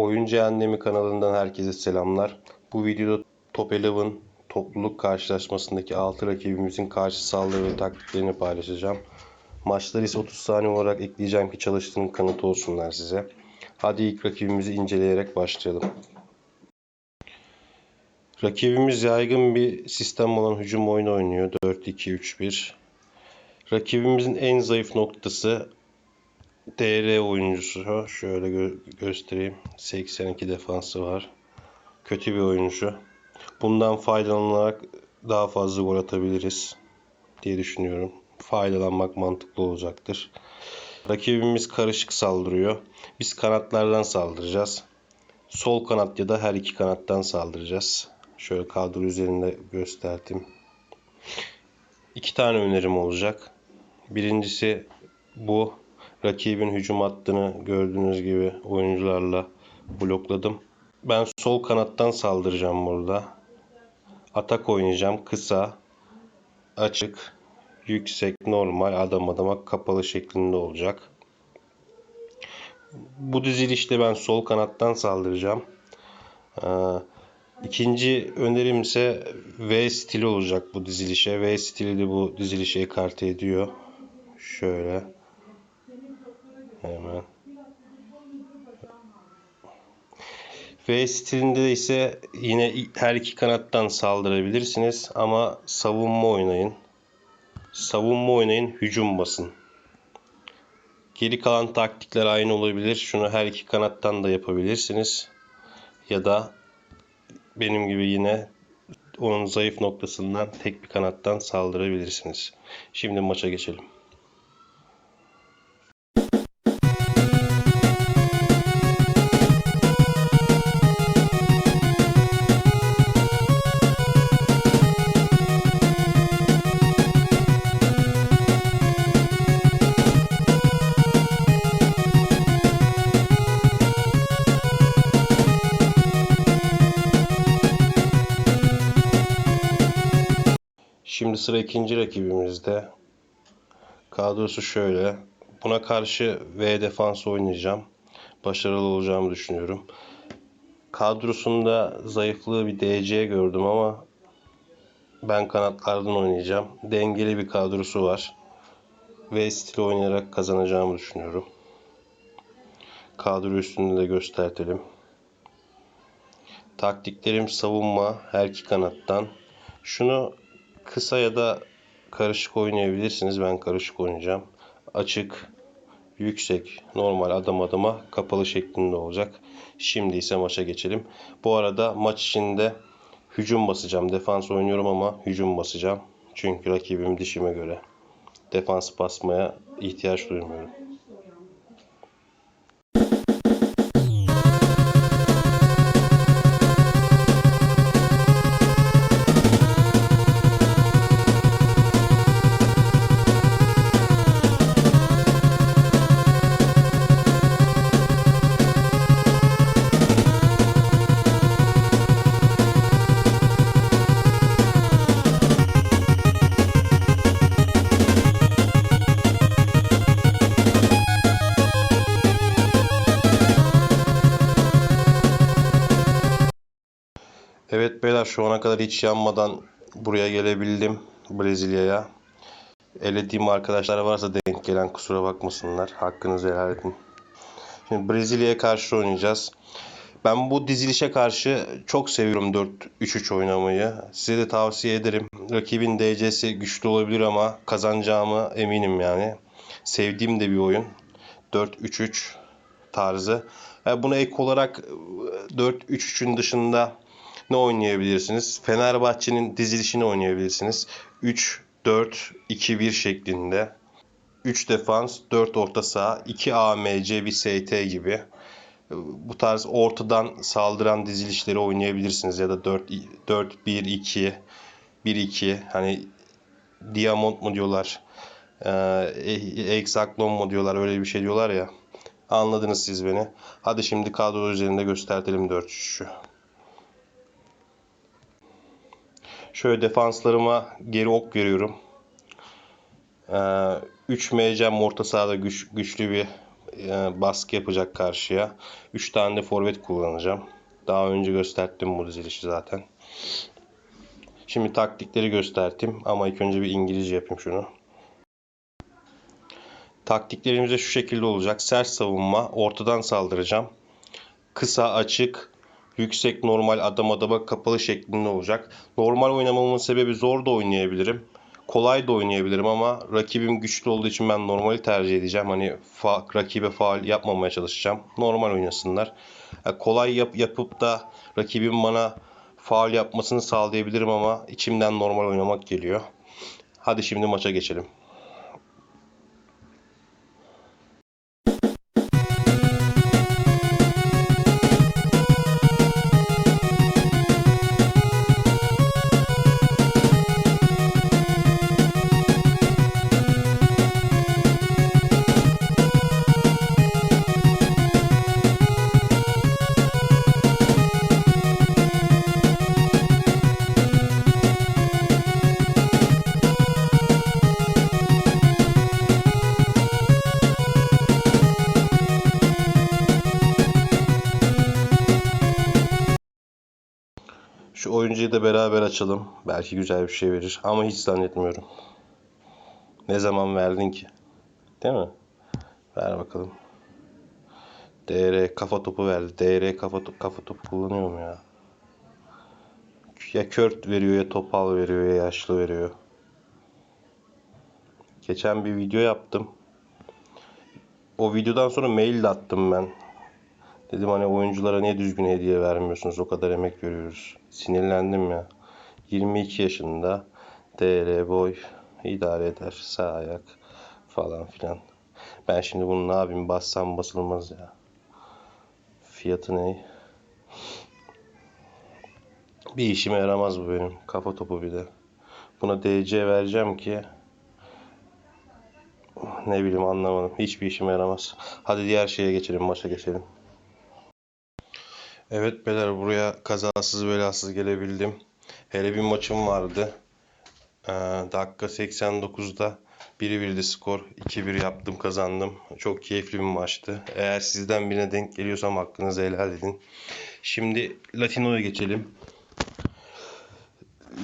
Oyuncu Annemi kanalından herkese selamlar. Bu videoda Top 11 topluluk karşılaşmasındaki 6 rakibimizin karşı saldırı ve taktiklerini paylaşacağım. Maçları ise 30 saniye olarak ekleyeceğim ki çalıştığının kanıtı olsunlar size. Hadi ilk rakibimizi inceleyerek başlayalım. Rakibimiz yaygın bir sistem olan hücum oyunu oynuyor. 4-2-3-1. Rakibimizin en zayıf noktası DR oyuncusu. Şöyle gö- göstereyim. 82 defansı var. Kötü bir oyuncu. Bundan faydalanarak daha fazla gol atabiliriz diye düşünüyorum. Faydalanmak mantıklı olacaktır. Rakibimiz karışık saldırıyor. Biz kanatlardan saldıracağız. Sol kanat ya da her iki kanattan saldıracağız. Şöyle kadro üzerinde gösterdim. İki tane önerim olacak. Birincisi bu. Rakibin hücum hattını gördüğünüz gibi oyuncularla blokladım. Ben sol kanattan saldıracağım burada. Atak oynayacağım. Kısa, açık, yüksek, normal, adam adama kapalı şeklinde olacak. Bu dizilişte ben sol kanattan saldıracağım. Ee, İkinci önerim ise V stili olacak bu dizilişe. V stili de bu dizilişi ekarte ediyor. Şöyle. Hemen. V stilinde ise yine her iki kanattan saldırabilirsiniz ama savunma oynayın. Savunma oynayın, hücum basın. Geri kalan taktikler aynı olabilir. Şunu her iki kanattan da yapabilirsiniz. Ya da benim gibi yine onun zayıf noktasından tek bir kanattan saldırabilirsiniz. Şimdi maça geçelim. Şimdi sıra ikinci rakibimizde. Kadrosu şöyle. Buna karşı V defans oynayacağım. Başarılı olacağımı düşünüyorum. Kadrosunda zayıflığı bir DC gördüm ama ben kanatlardan oynayacağım. Dengeli bir kadrosu var. V stili oynayarak kazanacağımı düşünüyorum. Kadro üstünde de göstertelim. Taktiklerim savunma her iki kanattan. Şunu kısa ya da karışık oynayabilirsiniz. Ben karışık oynayacağım. Açık, yüksek, normal adam adama kapalı şeklinde olacak. Şimdi ise maça geçelim. Bu arada maç içinde hücum basacağım. Defans oynuyorum ama hücum basacağım. Çünkü rakibim dişime göre. Defans basmaya ihtiyaç duymuyorum. Beyler şu ana kadar hiç yanmadan buraya gelebildim Brezilya'ya. Elediğim arkadaşlar varsa denk gelen kusura bakmasınlar. Hakkınızı helal edin. Şimdi Brezilya'ya karşı oynayacağız. Ben bu dizilişe karşı çok seviyorum 4-3-3 oynamayı. Size de tavsiye ederim. Rakibin DC'si güçlü olabilir ama kazanacağımı eminim yani. Sevdiğim de bir oyun. 4-3-3 tarzı. Yani buna ek olarak 4-3-3'ün dışında ne oynayabilirsiniz? Fenerbahçe'nin dizilişini oynayabilirsiniz. 3-4-2-1 şeklinde. 3 defans, 4 orta saha, 2 AMC, 1 ST gibi. Bu tarz ortadan saldıran dizilişleri oynayabilirsiniz ya da 4 4 1 2 1 2 hani Diamond mu diyorlar? Eee Hexaklon mu diyorlar? Öyle bir şey diyorlar ya. Anladınız siz beni. Hadi şimdi kadro üzerinde göstertelim 4-3'ü. Şöyle defanslarıma geri ok veriyorum. Ee, 3 MC orta sahada güç, güçlü bir e, baskı yapacak karşıya. 3 tane de forvet kullanacağım. Daha önce gösterdim bu dizilişi zaten. Şimdi taktikleri gösterdim ama ilk önce bir İngilizce yapayım şunu. Taktiklerimiz şu şekilde olacak. Sert savunma, ortadan saldıracağım. Kısa, açık, yüksek, normal, adam adama kapalı şeklinde olacak. Normal oynamamın sebebi zor da oynayabilirim. Kolay da oynayabilirim ama rakibim güçlü olduğu için ben normali tercih edeceğim. Hani fa rakibe faal yapmamaya çalışacağım. Normal oynasınlar. Yani kolay yap yapıp da rakibim bana faal yapmasını sağlayabilirim ama içimden normal oynamak geliyor. Hadi şimdi maça geçelim. Oyuncuyu da beraber açalım. Belki güzel bir şey verir ama hiç zannetmiyorum. Ne zaman verdin ki? Değil mi? Ver bakalım. DR kafa topu verdi. DR kafa, to- kafa topu kullanıyor mu ya? Ya kört veriyor ya topal veriyor ya yaşlı veriyor. Geçen bir video yaptım. O videodan sonra mail de attım ben. Dedim hani oyunculara niye düzgün hediye vermiyorsunuz? O kadar emek veriyoruz. Sinirlendim ya. 22 yaşında DR boy idare eder. Sağ ayak falan filan. Ben şimdi bunu ne yapayım? Bassam basılmaz ya. Fiyatı ne? Bir işime yaramaz bu benim. Kafa topu bir de. Buna DC vereceğim ki ne bileyim anlamadım. Hiçbir işime yaramaz. Hadi diğer şeye geçelim. Maça geçelim. Evet beyler buraya kazasız belasız gelebildim. Hele bir maçım vardı. Ee, dakika 89'da 1-1'di skor. 2-1 yaptım kazandım. Çok keyifli bir maçtı. Eğer sizden birine denk geliyorsam hakkınızı helal edin. Şimdi Latino'ya geçelim.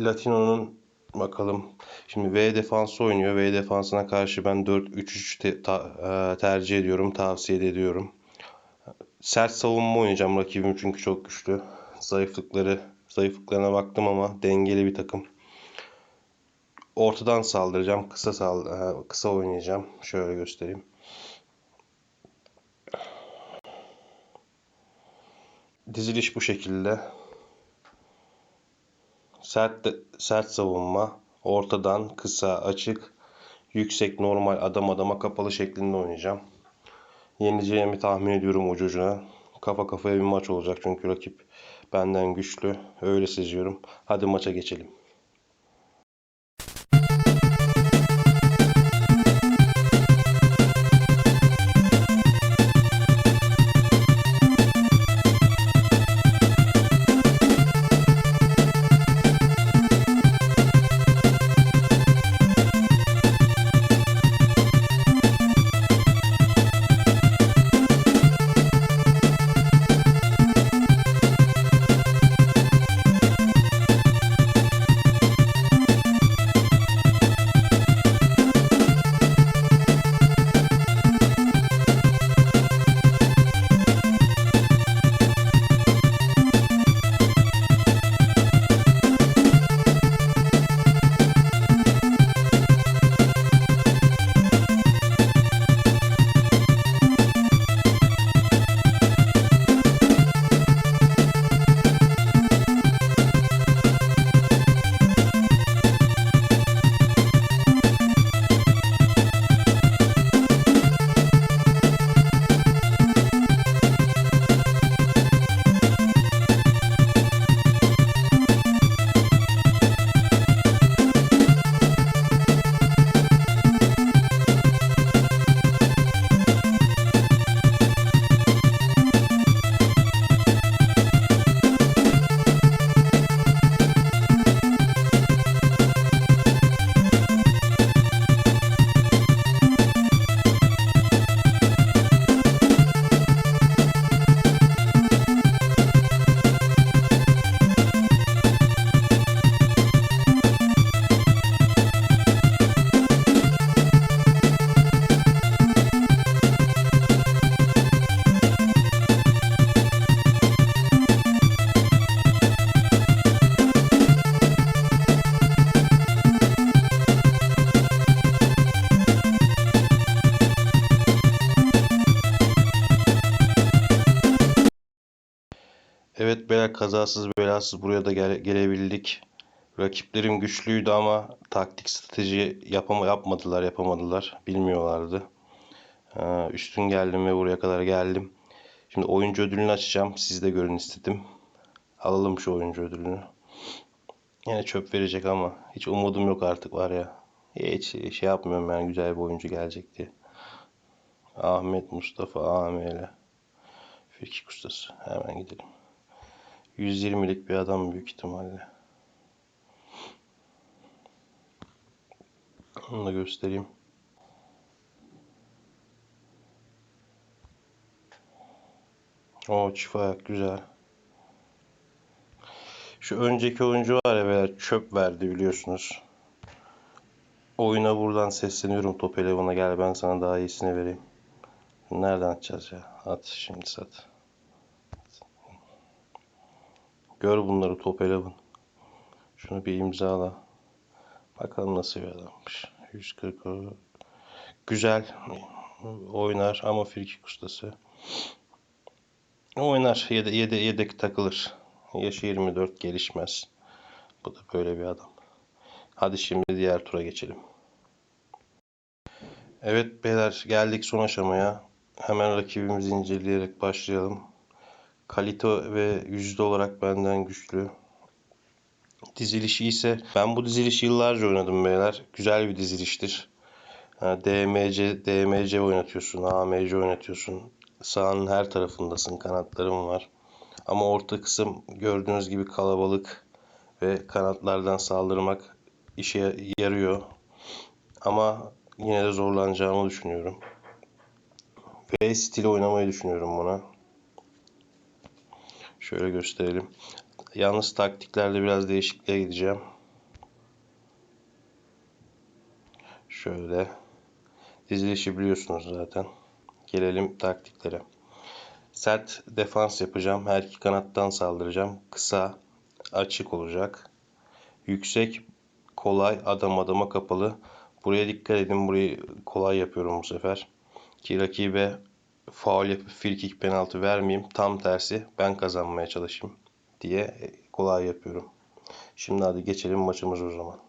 Latino'nun bakalım. Şimdi V defansı oynuyor. V defansına karşı ben 4-3-3 te- e, tercih ediyorum. Tavsiye ediyorum. Sert savunma oynayacağım rakibim çünkü çok güçlü. Zayıflıkları, zayıflıklarına baktım ama dengeli bir takım. Ortadan saldıracağım. Kısa sal e, kısa oynayacağım. Şöyle göstereyim. Diziliş bu şekilde. Sert sert savunma, ortadan kısa, açık, yüksek, normal, adam adama kapalı şeklinde oynayacağım. Yenileceğimi tahmin ediyorum ucu ucuna. Kafa kafaya bir maç olacak çünkü rakip benden güçlü. Öyle seziyorum. Hadi maça geçelim. Kazasız belasız buraya da gele- gelebildik. Rakiplerim güçlüydü ama taktik strateji yapama yapmadılar, yapamadılar. Bilmiyorlardı. Ee, üstün geldim ve buraya kadar geldim. Şimdi oyuncu ödülünü açacağım. Siz de görün istedim. Alalım şu oyuncu ödülünü. Yine çöp verecek ama hiç umudum yok artık var ya. Hiç şey yapmıyorum ben güzel bir oyuncu gelecek diye. Ahmet Mustafa AML. Frikik ustası. Hemen gidelim. 120'lik bir adam büyük ihtimalle. Onu da göstereyim. O çift ayak güzel. Şu önceki oyuncu var ya beyler çöp verdi biliyorsunuz. Oyuna buradan sesleniyorum Top Eleven'a gel ben sana daha iyisini vereyim. Nereden atacağız ya? At şimdi sat. Gör bunları Top Eleven. Şunu bir imzala. Bakalım nasıl bir adammış. 140 o. Güzel oynar ama frikik ustası. Oynar. Yede, yede, yedek takılır. Yaşı 24 gelişmez. Bu da böyle bir adam. Hadi şimdi diğer tura geçelim. Evet beyler geldik son aşamaya. Hemen rakibimizi inceleyerek başlayalım. Kalite ve yüzde olarak benden güçlü. Dizilişi ise ben bu dizilişi yıllarca oynadım beyler. Güzel bir diziliştir. DMC, DMC oynatıyorsun, AMC oynatıyorsun. Sahanın her tarafındasın, kanatların var. Ama orta kısım gördüğünüz gibi kalabalık ve kanatlardan saldırmak işe yarıyor. Ama yine de zorlanacağımı düşünüyorum. V stili oynamayı düşünüyorum buna. Şöyle gösterelim. Yalnız taktiklerde biraz değişikliğe gideceğim. Şöyle. Dizilişi biliyorsunuz zaten. Gelelim taktiklere. Sert defans yapacağım. Her iki kanattan saldıracağım. Kısa, açık olacak. Yüksek, kolay, adam adama kapalı. Buraya dikkat edin. Burayı kolay yapıyorum bu sefer. Ki rakibe faul yapıp frikik penaltı vermeyeyim. Tam tersi ben kazanmaya çalışayım diye kolay yapıyorum. Şimdi hadi geçelim maçımıza o zaman.